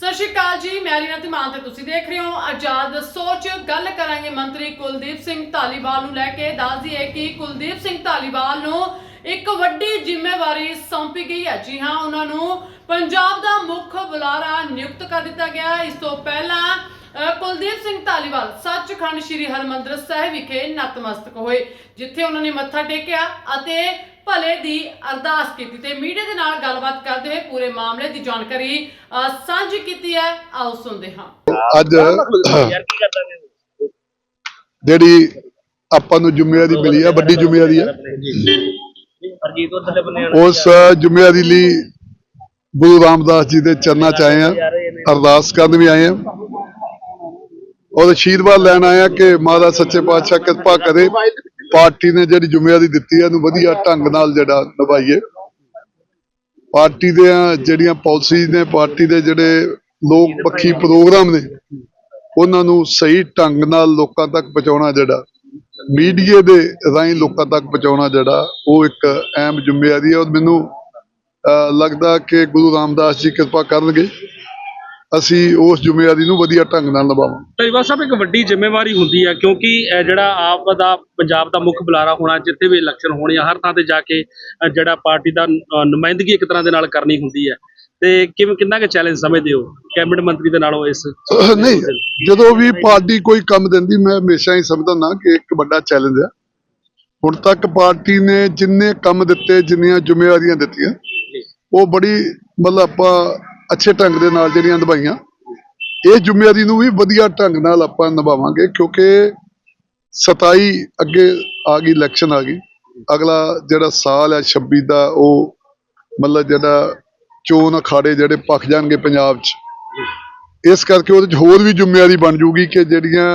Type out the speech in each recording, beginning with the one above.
ਸਤਿ ਸ਼੍ਰੀ ਅਕਾਲ ਜੀ ਮੈਂ ਰੀਨਾ ਧੀਮਾਨ ਤੇ ਤੁਸੀਂ ਦੇਖ ਰਹੇ ਹੋ ਆਜ਼ਾਦ ਸੋਚ। ਗੱਲ ਕਰਾਂਗੇ ਮੰਤਰੀ ਕੁਲਦੀਪ ਸਿੰਘ ਧਾਲੀਵਾਲ ਨੂੰ ਲੈ ਕੇ। ਦੱਸ ਦਈਏ ਕਿ ਕੁਲਦੀਪ ਸਿੰਘ ਧਾਲੀਵਾਲ ਨੂੰ ਇੱਕ ਵੱਡੀ ਜ਼ਿੰਮੇਵਾਰੀ ਸੌਂਪੀ ਗਈ ਹੈ। ਜੀ ਹਾਂ ਉਹਨਾਂ ਨੂੰ ਪੰਜਾਬ ਦਾ ਮੁੱਖ ਬੁਲਾਰਾ ਨਿਯੁਕਤ ਕਰ ਦਿੱਤਾ ਗਿਆ ਹੈ। ਇਸ ਤੋਂ ਪਹਿਲਾਂ ਅ, ਕੁਲਦੀਪ ਸਿੰਘ ਧਾਲੀਵਾਲ ਸੱਚਖੰਡ ਸ੍ਰੀ ਹਰਮੰਦਰ ਸਾਹਿਬ ਵਿਖੇ ਨਤਮਸਤਕ ਹੋਏ ਜਿੱਥੇ ਉਹਨਾਂ ਨੇ ਮੱਥਾ ਟੇਕਿਆ ਅਤੇ ਭਲੇ ਦੀ ਅਰਦਾਸ ਕੀਤੀ ਤੇ ਮੀਡੀਆ ਦੇ ਨਾਲ ਗੱਲਬਾਤ ਕਰਦੇ ਹੋਏ ਪੂਰੇ ਮਾਮਲੇ ਦੀ ਜਾਣਕਾਰੀ ਅ, ਸਾਂਝੀ ਕੀਤੀ ਹੈ। ਆਓ ਸੁਣਦੇ ਹਾਂ। ਅੱਜ ਜਿਹੜੀ ਆਪਾਂ ਨੂੰ ਜ਼ਿੰਮੇਵਾਰੀ ਮਿਲੀ ਆ ਵੱਡੀ ਜ਼ਿੰਮੇਵਾਰੀ ਆ। ਬੰਨੇ ਉਸ ਜ਼ਿੰਮੇਵਾਰੀ ਲਈ ਗੁਰੂ ਰਾਮਦਾਸ ਜੀ ਦੇ ਚਰਨਾਂ 'ਚ ਆਏ ਆ ਅਰਦਾਸ ਕਰਨ ਵੀ ਆਏ ਆ। ਉਹਦਾ ਆਸ਼ੀਰਵਾਦ ਲੈਣ ਆਏ ਆ ਕਿ ਮਹਾਰਾਜ ਸੱਚੇ ਪਾਤਸ਼ਾਹ ਕਿਰਪਾ ਕਰੇ। ਪਾਰਟੀ ਨੇ ਜਿਹੜੀ ਜ਼ਿੰਮੇਵਾਰੀ ਦਿੱਤੀ ਹੈ ਇਹਨੂੰ ਵਧੀਆ ਢੰਗ ਨਾਲ ਜਿਹੜਾ ਨਿਭਾਈਏ। ਪਾਰਟੀ ਦੇ ਜਿਹੜੀਆਂ ਪਾਲਿਸੀਜ਼ ਨੇ ਪਾਰਟੀ ਦੇ ਜਿਹੜੇ ਲੋਕ ਪੱਖੀ ਪ੍ਰੋਗਰਾਮ ਨੇ ਉਹਨਾਂ ਨੂੰ ਸਹੀ ਢੰਗ ਨਾਲ ਲੋਕਾਂ ਤੱਕ ਪਹੁੰਚਾਉਣਾ ਜਿਹੜਾ ਮੀਡੀਆ ਦੇ ਰਾਹੀਂ ਲੋਕਾਂ ਤੱਕ ਪਹੁੰਚਾਉਣਾ ਜਿਹੜਾ ਉਹ ਇੱਕ ਅਹਿਮ ਜ਼ਿੰਮੇਵਾਰੀ ਹੈ। ਔਰ ਮੈਨੂੰ ਅਹ, ਲੱਗਦਾ ਕਿ ਗੁਰੂ ਰਾਮਦਾਸ ਜੀ ਕਿਰਪਾ ਕਰਨਗੇ। ਅਸੀਂ ਉਸ ਜ਼ਿੰਮੇਵਾਰੀ ਨੂੰ ਵਧੀਆ ਢੰਗ ਨਾਲ ਨਿਭਾਵਾਂਗੇ। ਧਾਰੀਵਾਲ ਸਾਹਿਬ ਇੱਕ ਵੱਡੀ ਜ਼ਿੰਮੇਵਾਰੀ ਹੁੰਦੀ ਹੈ ਕਿਉਂਕਿ ਇਹ ਜਿਹੜਾ ਆਪ ਦਾ ਪੰਜਾਬ ਦਾ ਮੁੱਖ ਬੁਲਾਰਾ ਹੋਣਾ ਜਿੱਥੇ ਵੀ ਇਲੈਕਸ਼ਨ ਹੋਣੀ ਹਰ ਥਾਂ ਤੇ ਜਾ ਕੇ ਜਿਹੜਾ ਪਾਰਟੀ ਦਾ ਨੁਮਾਇੰਦਗੀ ਇੱਕ ਤਰ੍ਹਾਂ ਦੇ ਨਾਲ ਕਰਨੀ ਹੁੰਦੀ ਹੈ ਤੇ ਕਿਵੇਂ ਕਿੰਨਾ ਕੁ ਚੈਲੰਜ ਸਮਝਦੇ ਹੋ ਕੈਬਨਿਟ ਮੰਤਰੀ ਦੇ ਨਾਲੋਂ ਇਸ ਨਹੀਂ ਜਦੋਂ ਵੀ ਪਾਰਟੀ ਕੋਈ ਕੰਮ ਦਿੰਦੀ ਮੈਂ ਹਮੇਸ਼ਾ ਹੀ ਸਮਝਦਾ ਨਾ ਕਿ ਇੱਕ ਵੱਡਾ ਚੈਲੰਜ ਹੈ ਹੁਣ ਤੱਕ ਪਾਰਟੀ ਨੇ ਜਿੰਨੇ ਕੰਮ ਦਿੱਤੇ ਜਿੰਨੀਆਂ ਜ਼ਿੰਮੇਵਾਰੀਆਂ ਦਿੱਤੀਆਂ ਉਹ ਬੜੀ ਮਤਲਬ ਆਪਾਂ ਅੱਛੇ ਢੰਗ ਦੇ ਨਾਲ ਜਿਹੜੀਆਂ ਨਿਭਾਈਆਂ, ਇਹ ਜ਼ਿੰਮੇਵਾਰੀ ਨੂੰ ਵੀ ਵਧੀਆ ਢੰਗ ਨਾਲ ਆਪਾਂ ਨਿਭਾਵਾਂਗੇ ਕਿਉਂਕਿ 27 ਅੱਗੇ ਆ ਗਈ ਇਲੈਕਸ਼ਨ ਆ ਗਈ। ਅਗਲਾ ਜਿਹੜਾ ਸਾਲ ਹੈ 26 ਦਾ, ਉਹ ਮਤਲਬ ਜਿਹੜਾ ਚੋਣ ਅਖਾੜੇ ਜਿਹੜੇ ਪੱਕ ਜਾਣਗੇ ਪੰਜਾਬ 'ਚ, ਇਸ ਕਰਕੇ ਉਹਦੇ 'ਚ ਹੋਰ ਵੀ ਜ਼ਿੰਮੇਵਾਰੀ ਬਣ ਜੂਗੀ ਕਿ ਜਿਹੜੀਆਂ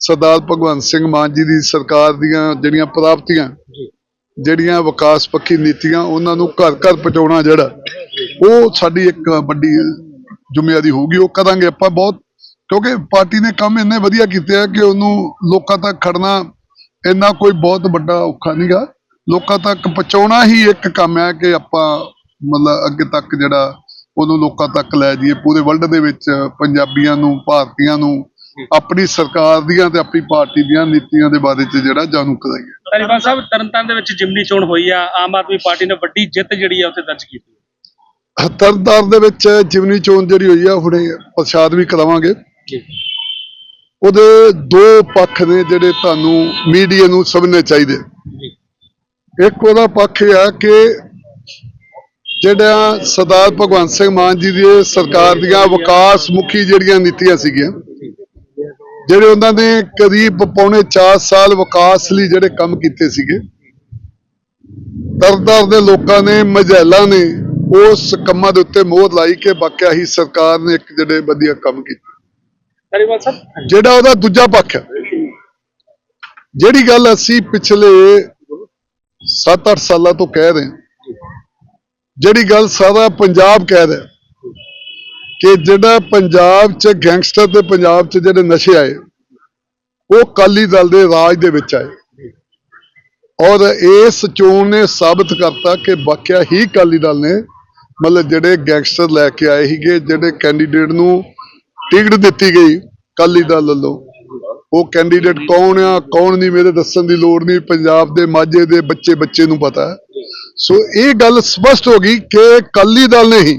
ਸਰਦਾਰ ਭਗਵੰਤ ਸਿੰਘ ਮਾਨ ਜੀ ਦੀ ਸਰਕਾਰ ਦੀਆਂ ਜਿਹੜੀਆਂ ਪ੍ਰਾਪਤੀਆਂ ਜਿਹੜੀਆਂ ਵਿਕਾਸ ਪੱਖੀ ਨੀਤੀਆਂ ਉਹਨਾਂ ਨੂੰ ਘਰ ਘਰ ਪਹੁੰਚਾਉਣਾ ਜਿਹੜਾ, ਉਹ ਸਾਡੀ ਇੱਕ ਵੱਡੀ ਜ਼ਿੰਮੇਵਾਰੀ ਹੋਊਗੀ, ਉਹ ਕਰਾਂਗੇ ਆਪਾਂ ਬਹੁਤ, ਕਿਉਂਕਿ ਪਾਰਟੀ ਨੇ ਕੰਮ ਇੰਨੇ ਵਧੀਆ ਕੀਤੇ ਆ ਕਿ ਉਹਨੂੰ ਲੋਕਾਂ ਤੱਕ ਖੜਨਾ ਇੰਨਾ ਕੋਈ ਬਹੁਤ ਵੱਡਾ ਔਖਾ ਨਹੀਂਗਾ ਲੋਕਾਂ ਤੱਕ ਪਹੁੰਚਾਉਣਾ ਹੀ ਇੱਕ ਕੰਮ ਹੈ ਕਿ ਆਪਾਂ ਮਤਲਬ ਅੱਗੇ ਤੱਕ ਜਿਹੜਾ ਉਹਨੂੰ ਲੋਕਾਂ ਤੱਕ ਲੈ ਜਾਈਏ, ਪੂਰੇ ਵਰਲਡ ਦੇ ਵਿੱਚ ਪੰਜਾਬੀਆਂ ਨੂੰ, ਭਾਰਤੀਆਂ ਨੂੰ ਆਪਣੀ ਸਰਕਾਰ ਦੀਆਂ ਤੇ ਆਪਣੀ ਪਾਰਟੀ ਦੀਆਂ ਨੀਤੀਆਂ ਦੇ ਬਾਰੇ ਚ ਜਿਹੜਾ ਜਾਣੂ ਕਰਾਈਏ ਧਾਰੀਵਾਲ ਸਾਹਿਬ ਤਰਨਤਾਰਨ ਦੇ ਵਿੱਚ ਜਿਮਨੀ ਚੋਣ ਹੋਈ ਆ ਆਮ ਆਦਮੀ ਪਾਰਟੀ ਨੇ ਵੱਡੀ ਜਿੱਤ ਜਿਹੜੀ ਆ ਉੱਥੇ ਦਰਜ ਕੀਤੀ ਤਰਨਤਾਰ ਦੇ ਵਿੱਚ ਜਿਮਨੀ ਚੋਣ ਜਿਹੜੀ ਹੋਈ ਆ ਹੁਣੇ ਪ੍ਰਸ਼ਾਦ ਵੀ ਕਰਾਵਾਂਗੇ। ਉਹਦੇ ਦੋ ਪੱਖ ਨੇ ਜਿਹੜੇ ਤੁਹਾਨੂੰ ਮੀਡੀਆ ਨੂੰ ਸਮਝਣੇ ਚਾਹੀਦੇ। ਇੱਕ ਉਹਦਾ ਪੱਖ ਇਹ ਆ ਕਿ ਜਿਹੜਾ ਸਰਦਾਰ ਭਗਵੰਤ ਸਿੰਘ ਮਾਨ ਜੀ ਦੀ ਸਰਕਾਰ ਦੀਆਂ ਵਿਕਾਸ ਮੁਖੀ ਜਿਹੜੀਆਂ ਨੀਤੀਆਂ ਸੀਗੀਆਂ ਜਿਹੜੇ ਉਹਨਾਂ ਨੇ ਕਰੀਬ ਪੌਣੇ 4 ਸਾਲ ਵਿਕਾਸ ਲਈ ਜਿਹੜੇ ਕੰਮ ਕੀਤੇ ਸੀਗੇ ਦਰਦਰ ਦੇ ਲੋਕਾਂ ਨੇ ਮਝੈਲਾਂ ਨੇ ਉਸ ਕੰਮਾਂ ਦੇ ਉੱਤੇ ਮੋਹਰ ਲਾਈ ਕਿ ਵਾਕਿਆ ਹੀ ਸਰਕਾਰ ਨੇ ਇੱਕ ਜਿਹੜੇ ਵਧੀਆ ਕੰਮ ਕੀਤੇ। ਜਿਹੜਾ ਉਹਦਾ ਦੂਜਾ ਪੱਖ ਹੈ। ਜਿਹੜੀ ਗੱਲ ਅਸੀਂ ਪਿਛਲੇ 7-8 ਸਾਲਾਂ ਤੋਂ ਕਹਿ ਰਹੇ ਹਾਂ ਜਿਹੜੀ ਗੱਲ ਸਾਰਾ ਪੰਜਾਬ ਕਹਿ ਰਿਹਾ ਕਿ ਜਿਹੜਾ ਪੰਜਾਬ 'ਚ ਗੈਂਗਸਟਰ ਤੇ ਪੰਜਾਬ 'ਚ ਜਿਹੜੇ ਨਸ਼ੇ ਆਏ, ਉਹ ਕਾਲੀ ਦਲ ਦੇ ਰਾਜ ਦੇ ਵਿੱਚ ਆਏ। ਔਰ ਇਸ ਚੋਣ ਨੇ ਸਾਬਤ ਕਰਤਾ ਕਿ ਵਾਕਿਆ ਹੀ ਕਾਲੀ ਦਲ ਨੇ ਮਤਲਬ ਜਿਹੜੇ ਗੈਂਗਸਟਰ ਲੈ ਕੇ ਆਏ ਸੀਗੇ, ਜਿਹੜੇ ਕੈਂਡੀਡੇਟ ਨੂੰ ਟਿਕਟ ਦਿੱਤੀ ਗਈ ਕਾਲੀ ਦਲ ਵੱਲੋਂ। ਉਹ ਕੈਂਡੀਡੇਟ ਕੌਣ ਆ, ਕੌਣ ਨਹੀਂ, ਮੇਰੇ ਦੱਸਣ ਦੀ ਲੋੜ ਨਹੀਂ, ਪੰਜਾਬ ਦੇ ਮਾਝੇ ਦੇ ਬੱਚੇ ਬੱਚੇ ਨੂੰ ਪਤਾ। ਸੋ ਇਹ ਗੱਲ ਸਪਸ਼ਟ ਹੋ ਗਈ ਕਿ ਕਾਲੀ ਦਲ ਨੇ ਹੀ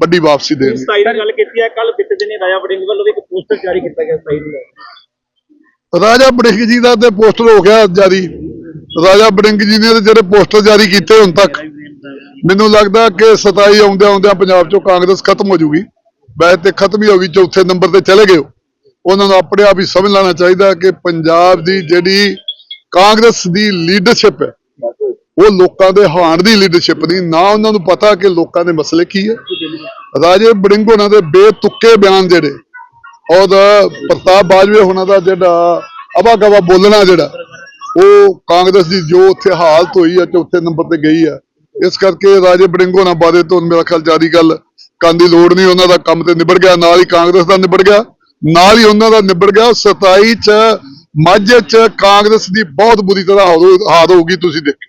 ਵੱਡੀ ਵਾਪਸੀ ਦੇਣਗੇ 27 ਦੀ ਗੱਲ ਕੀਤੀ ਹੈ ਕੱਲ ਬੀਤੇ ਦਿਨੀ ਰਾਜਾ ਵੜਿੰਗ ਵੱਲੋਂ ਇੱਕ ਪੋਸਟਰ ਜਾਰੀ ਕੀਤਾ ਗਿਆ 27 ਨੂੰ। ਰਾਜਾ ਬੜਿੰਗ ਜੀ ਦਾ ਤੇ ਪੋਸਟਰ ਹੋ ਗਿਆ ਜਾਰੀ ਰਾਜਾ ਬੜਿੰਗ ਜੀ ਨੇ ਜਿਹੜੇ ਪੋਸਟਰ ਜਾਰੀ ਕੀਤੇ ਹੁਣ ਤੱਕ ਮੈਨੂੰ ਲੱਗਦਾ ਕਿ 27 ਆਉਂਦਿਆਂ ਆਉਂਦਿਆਂ ਪੰਜਾਬ ਚੋਂ ਕਾਂਗਰਸ ਖਤਮ ਹੋ ਜੂਗੀ ਵੈਸੇ ਤੇ ਖਤਮ ਹੀ ਹੋ ਗਈ ਚੌਥੇ ਨੰਬਰ ਤੇ ਚਲੇ ਗਏ ਉਹ। ਉਹਨਾਂ ਨੂੰ ਆਪਣੇ ਆਪ ਹੀ ਸਮਝ ਲੈਣਾ ਚਾਹੀਦਾ ਕਿ ਪੰਜਾਬ ਦੀ ਜਿਹੜੀ ਕਾਂਗਰਸ ਦੀ ਲੀਡਰਸ਼ਿਪ ਹੈ ਉਹ ਲੋਕਾਂ ਦੇ ਹਾਣ ਦੀ ਲੀਡਰਸ਼ਿਪ ਨਹੀਂ, ਨਾ ਉਹਨਾਂ ਨੂੰ ਪਤਾ ਕਿ ਲੋਕਾਂ ਦੇ ਮਸਲੇ ਕੀ ਹੈ। ਰਾਜੇ ਬੜਿੰਗ ਹੋਣਾ ਦੇ ਬੇਤੁੱਕੇ ਬਿਆਨ ਜਿਹੜੇ ਔਰ ਪ੍ਰਤਾਪ ਬਾਜਵੇ ਹੋਣਾ ਦਾ ਜਿਹੜਾ ਅਵਾ ਗਵਾ ਬੋਲਣਾ ਜਿਹੜਾ, ਉਹ ਕਾਂਗਰਸ ਦੀ ਜੋ ਉੱਥੇ ਹਾਲਤ ਹੋਈ ਹੈ, ਚੌਥੇ ਨੰਬਰ ਤੇ ਗਈ ਹੈ। ਇਸ ਕਰਕੇ ਰਾਜੇ ਬੜਿੰਗ ਹੋਣਾ ਬਾਰੇ ਤੋਂ ਮੇਰਾ ਖਿਆਲ ਜਾਰੀ ਗੱਲ ਕਰਨ ਦੀ ਲੋੜ ਨਹੀਂ, ਉਹਨਾਂ ਦਾ ਕੰਮ ਤੇ ਨਿਬੜ ਗਿਆ, ਨਾਲ ਹੀ ਕਾਂਗਰਸ ਦਾ ਨਿਬੜ ਗਿਆ, ਨਾਲ ਹੀ ਉਹਨਾਂ ਦਾ ਨਿਬੜ ਗਿਆ। 27 ਚ, ਮਾਝੇ ਚ ਕਾਂਗਰਸ ਦੀ ਬਹੁਤ ਬੁਰੀ ਤਰ੍ਹਾਂ ਹਾਰ ਹੋਊਗੀ, ਤੁਸੀਂ ਦੇਖੋ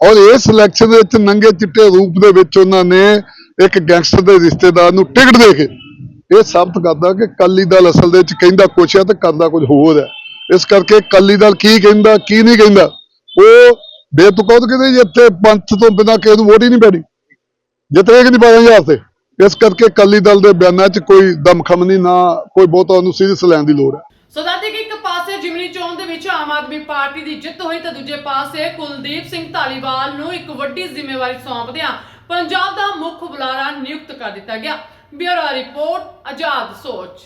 ਔਰ ਇਸ ਇਲੈਕਸ਼ਨ ਦੇ ਵਿੱਚ ਨੰਗੇ ਚਿੱਟੇ ਰੂਪ ਦੇ ਵਿੱਚ ਉਹਨਾਂ ਨੇ ਇੱਕ ਗੈਂਗਸਟਰ ਦੇ ਰਿਸ਼ਤੇਦਾਰ ਨੂੰ ਟਿਕਟ ਦੇ ਕੇ ਇਹ ਸਾਬਤ ਕਰਦਾ ਕਿ ਕਾਲੀ ਦਲ ਅਸਲ ਦੇ ਵਿੱਚ ਕਹਿੰਦਾ ਕੁਛ ਹੈ ਤੇ ਕਰਦਾ ਕੁਝ ਹੋਰ ਹੈ। ਇਸ ਕਰਕੇ ਕਾਲੀ ਦਲ ਕੀ ਕਹਿੰਦਾ, ਕੀ ਨਹੀਂ ਕਹਿੰਦਾ, ਉਹ ਬੇਤੁਕੌਤ ਕਹਿੰਦੇ ਜੀ ਇੱਥੇ ਪੰਥ ਤੋਂ ਬਿਨਾਂ ਕਿਸੇ ਨੂੰ ਵੋਟ ਹੀ ਨਹੀਂ ਪੈਣੀ। ਜਿੱਤੇ ਕਿ ਨਹੀਂ ਪਾਇਆ ਹਜ਼ਾਰ ਤੇ। ਇਸ ਕਰਕੇ ਕਾਲੀ ਦਲ ਦੇ ਬਿਆਨਾਂ 'ਚ ਕੋਈ ਦਮਖਮ ਨਹੀਂ, ਨਾ ਕੋਈ ਬਹੁਤਾ ਉਹਨੂੰ ਸੀਰੀਅਸ ਲੈਣ ਦੀ ਲੋੜ ਹੈ। ਸੋ ਦੱਸਦੇ ਕਿ ਇੱਕ ਪਾਸੇ ਜਿਮਨੀ ਚੋਣ ਦੇ ਵਿੱਚ ਆਮ ਆਦਮੀ ਪਾਰਟੀ ਦੀ ਜਿੱਤ ਹੋਈ ਤਾਂ ਦੂਜੇ ਪਾਸੇ ਕੁਲਦੀਪ ਸਿੰਘ ਧਾਲੀਵਾਲ ਨੂੰ ਇੱਕ ਵੱਡੀ ਜ਼ਿੰਮੇਵਾਰੀ ਸੌਂਪਦਿਆਂ ਪੰਜਾਬ ਦਾ ਮੁੱਖ ਬੁਲਾਰਾ ਨਿਯੁਕਤ ਕਰ ਦਿੱਤਾ ਗਿਆ। ਬਿਊਰੋ ਰਿਪੋਰਟ, ਆਜ਼ਾਦ ਸੋਚ।